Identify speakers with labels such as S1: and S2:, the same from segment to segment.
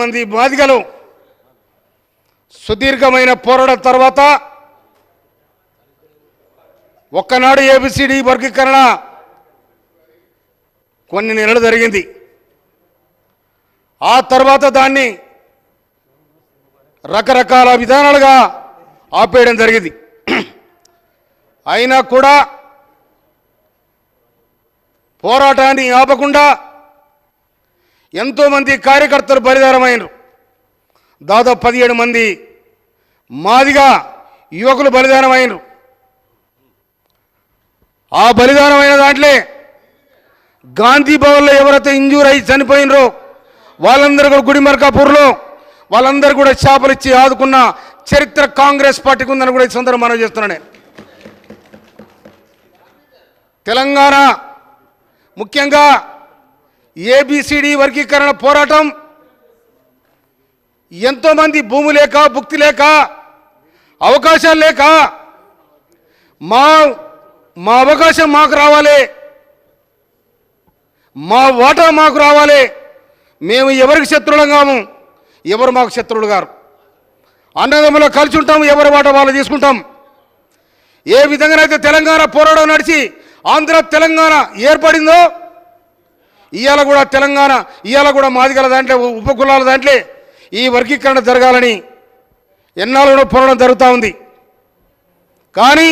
S1: మంది బాధికలు సుదీర్ఘమైన పోరాటం తర్వాత ఒక్కనాడు ఏబిసిడి వర్గీకరణ కొన్ని నెలలు జరిగింది. ఆ తర్వాత దాన్ని రకరకాల విధానాలుగా ఆపేయడం జరిగింది. అయినా కూడా పోరాటాన్ని ఆపకుండా ఎంతోమంది కార్యకర్తలు బలిదానమైనరు దాదాపు పదిహేడు మంది మాదిగా యువకులు బలిదానమైనరు ఆ బలిదానమైన దాంట్లో గాంధీ భవన్లో ఎవరైతే ఇంజూర్ అయి చనిపోయినరో వాళ్ళందరూ కూడా గుడిమర్కాపూర్లో వాళ్ళందరూ కూడా చేపలు ఇచ్చి ఆదుకున్న చరిత్ర కాంగ్రెస్ పార్టీకి ఉందని కూడా ఈ సందర్భం మనం చేస్తున్నాను నేను. తెలంగాణ ముఖ్యంగా ఏబిసిడి వర్గీకరణ పోరాటం. ఎంతోమంది భూమి లేక భుక్తి లేక అవకాశాలు లేక మా మా అవకాశం మాకు రావాలి. మా వాటా మాకు రావాలి. మేము ఎవరికి శత్రువులం కాము? ఎవరు మాకు శత్రువులు గారు అన్నదమ్ములో కలిసి ఉంటాం ఎవరి వాటా వాళ్ళు తీసుకుంటాం. ఏ విధంగానైతే తెలంగాణ పోరాటం నడిచి ఆంధ్ర తెలంగాణ ఏర్పడిందో ఇవాళ కూడా తెలంగాణ ఇవాళ కూడా మాదిగల దాంట్లో ఉపకులాల దాంట్లో ఈ వర్గీకరణ జరగాలని ఎన్నాళ్ళు కూడా పోరాటం జరుగుతూ ఉంది. కానీ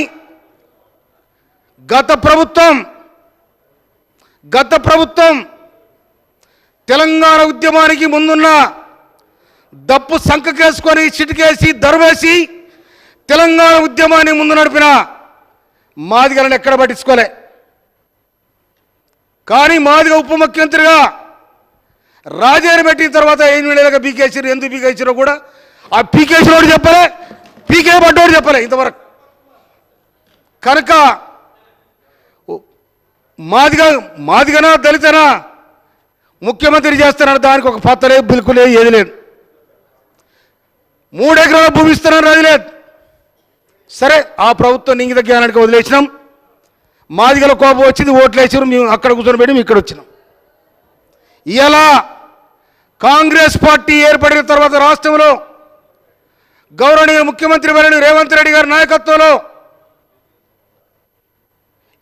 S1: గత ప్రభుత్వం గత ప్రభుత్వం తెలంగాణ ఉద్యమానికి ముందున్న దప్పు సంకకేసుకొని చిటికేసి దరువేసి తెలంగాణ ఉద్యమాన్ని ముందు నడిపిన మాదిగలను ఎక్కడ పట్టించుకోలే. కానీ మాదిగా ఉప ముఖ్యమంత్రిగా రాజేని పెట్టిన తర్వాత ఏం వేళగా పీకేసారు ఎందుకు పీకేసారో కూడా ఆ పీకేసినోడు చెప్పలే పీకే పడ్డోడు చెప్పలే ఇంతవరకు. కనుక మాదిగా మాదిగనా దళితనా? ముఖ్యమంత్రి చేస్తున్నారు దానికి ఒక పత్త లేదు బిల్కు లేదు ఏది లేదు. మూడెకరాల భూమి ఇస్తున్నారు అది లేదు. సరే ఆ ప్రభుత్వం నింగిత జ్ఞానానికి వదిలేసినాం. మాదిగల కోపం వచ్చింది ఓట్లు వేసారు మేము అక్కడ కూర్చొని పెట్టి ఇక్కడ వచ్చినాం. ఇలా కాంగ్రెస్ పార్టీ ఏర్పడిన తర్వాత రాష్ట్రంలో గౌరవనీయ ముఖ్యమంత్రి వర్యులు రేవంత్ రెడ్డి గారి నాయకత్వంలో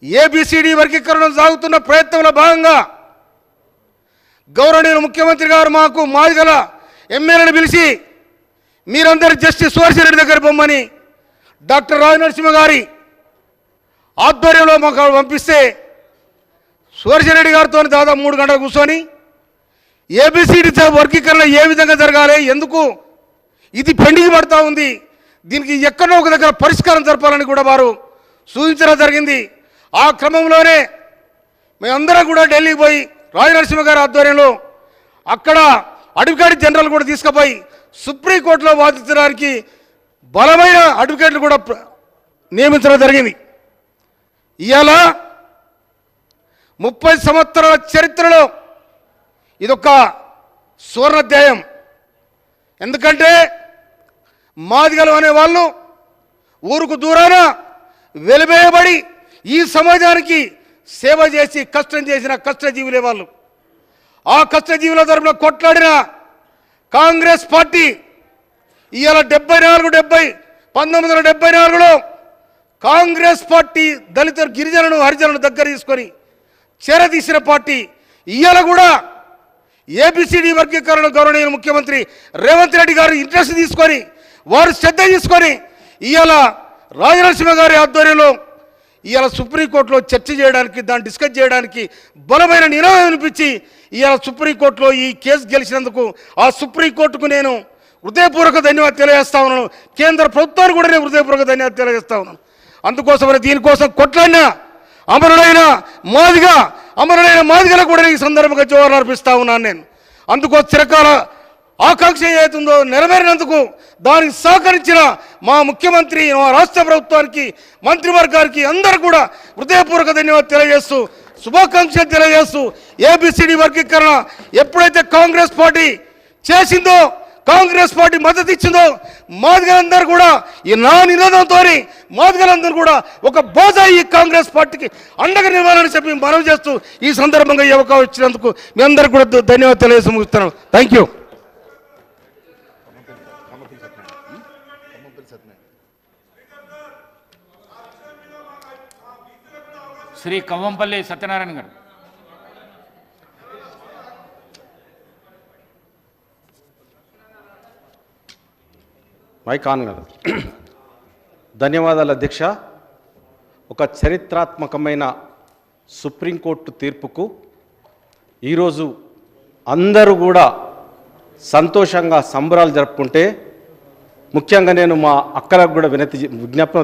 S1: ఏబిసిడి వర్గీకరణ సాగుతున్న ప్రయత్నంలో భాగంగా గౌరవనీయులు ముఖ్యమంత్రి గారు మాకు మాదిగల ఎమ్మెల్యేని పిలిచి మీరందరూ జస్టిస్ సువర్శిరెడ్డి దగ్గర బొమ్మని డాక్టర్ రాజనరసింహ గారి ఆధ్వర్యంలో మాకు పంపిస్తే సూర్యరెడ్డి గారితో దాదాపు మూడు గంటలు కూర్చొని ఏబిసిడి వర్గీకరణ ఏ విధంగా జరగాలి ఎందుకు ఇది పెండింగ్ పడతా ఉంది దీనికి ఎక్కడో ఒక దగ్గర పరిష్కారం జరపాలని కూడా వారు సూచించడం జరిగింది. ఆ క్రమంలోనే మేమందరం కూడా ఢిల్లీకి పోయి రాజనరసింహ గారి ఆధ్వర్యంలో అక్కడ అడ్వకేట్ జనరల్ కూడా తీసుకుపోయి సుప్రీంకోర్టులో వాదించడానికి బలమైన అడ్వకేట్లు కూడా నియమించడం జరిగింది. ఇవాళ ముప్పై సంవత్సరాల చరిత్రలో ఇదొక సువర్ణధ్యాయం. ఎందుకంటే మాదిగలు అనేవాళ్ళు ఊరుకు దూరాన వెలివేయబడి ఈ సమాజానికి సేవ చేసి కష్టం చేసిన కష్టజీవులే వాళ్ళు. ఆ కష్టజీవుల తరపున కొట్లాడిన కాంగ్రెస్ పార్టీ ఇవాళ డెబ్బై నాలుగు డెబ్బై పంతొమ్మిది వందల డెబ్బై నాలుగులో కాంగ్రెస్ పార్టీ దళిత గిరిజనులను హరిజనులను దగ్గర తీసుకొని చేరదీసిన పార్టీ. ఇవాళ కూడా ఏబిసిడి వర్గీకరణ గౌరవనీయ ముఖ్యమంత్రి రేవంత్ రెడ్డి గారు ఇంట్రెస్ట్ తీసుకొని వారు శ్రద్ధ తీసుకొని ఇవాళ రాజనరసింహ గారి ఆధ్వర్యంలో ఇవాళ సుప్రీంకోర్టులో చర్చ చేయడానికి దాన్ని డిస్కస్ చేయడానికి బలమైన నినాదం అనిపించి ఇవాళ సుప్రీంకోర్టులో ఈ కేసు గెలిచినందుకు ఆ సుప్రీంకోర్టుకు నేను హృదయపూర్వక ధన్యవాదాలు తెలియజేస్తా ఉన్నాను. కేంద్ర ప్రభుత్వాన్ని కూడా నేను హృదయపూర్వక ధన్యవాదాలు తెలియజేస్తా ఉన్నాను. అందుకోసమని దీనికోసం కొట్లాడినా అమరుడైన మాదిగా అమరుడైన మాదిగలకు కూడా ఈ సందర్భంగా జోహార్లు అర్పిస్తా ఉన్నాను నేను. అందుకో చిరకాల ఆకాంక్ష ఏదైతుందో నెరవేరినందుకు దానికి సహకరించిన మా ముఖ్యమంత్రి మా రాష్ట్ర ప్రభుత్వానికి మంత్రివర్గానికి అందరూ కూడా హృదయపూర్వక ధన్యవాదాలు తెలియజేస్తూ శుభాకాంక్షలు తెలియజేస్తూ ఏబిసిడి వర్గీకరణ ఎప్పుడైతే కాంగ్రెస్ పార్టీ చేసిందో కాంగ్రెస్ పార్టీ మద్దతు ఇచ్చిందో మాదిగలందరూ కూడా ఈ నా నినాదంతో మాదిగలందరూ కూడా ఒక బోధ ఈ కాంగ్రెస్ పార్టీకి అండగా నివ్వాలని చెప్పి మనవి చేస్తూ ఈ సందర్భంగా ఈ అవకాశం ఇచ్చినందుకు మీ అందరికీ కూడా ధన్యవాదాలు తెలియజేసి ముగిస్తున్నాం thank you
S2: Shri Kavvampalli Satyanarayana garu.
S3: Mike on కదా ధన్యవాదాలు అధ్యక్ష. ఒక చరిత్రాత్మకమైన సుప్రీంకోర్టు తీర్పుకు ఈరోజు అందరూ కూడా సంతోషంగా సంబరాలు జరుపుకుంటే ముఖ్యంగా నేను మా అక్కలకు కూడా వినతి విజ్ఞాపన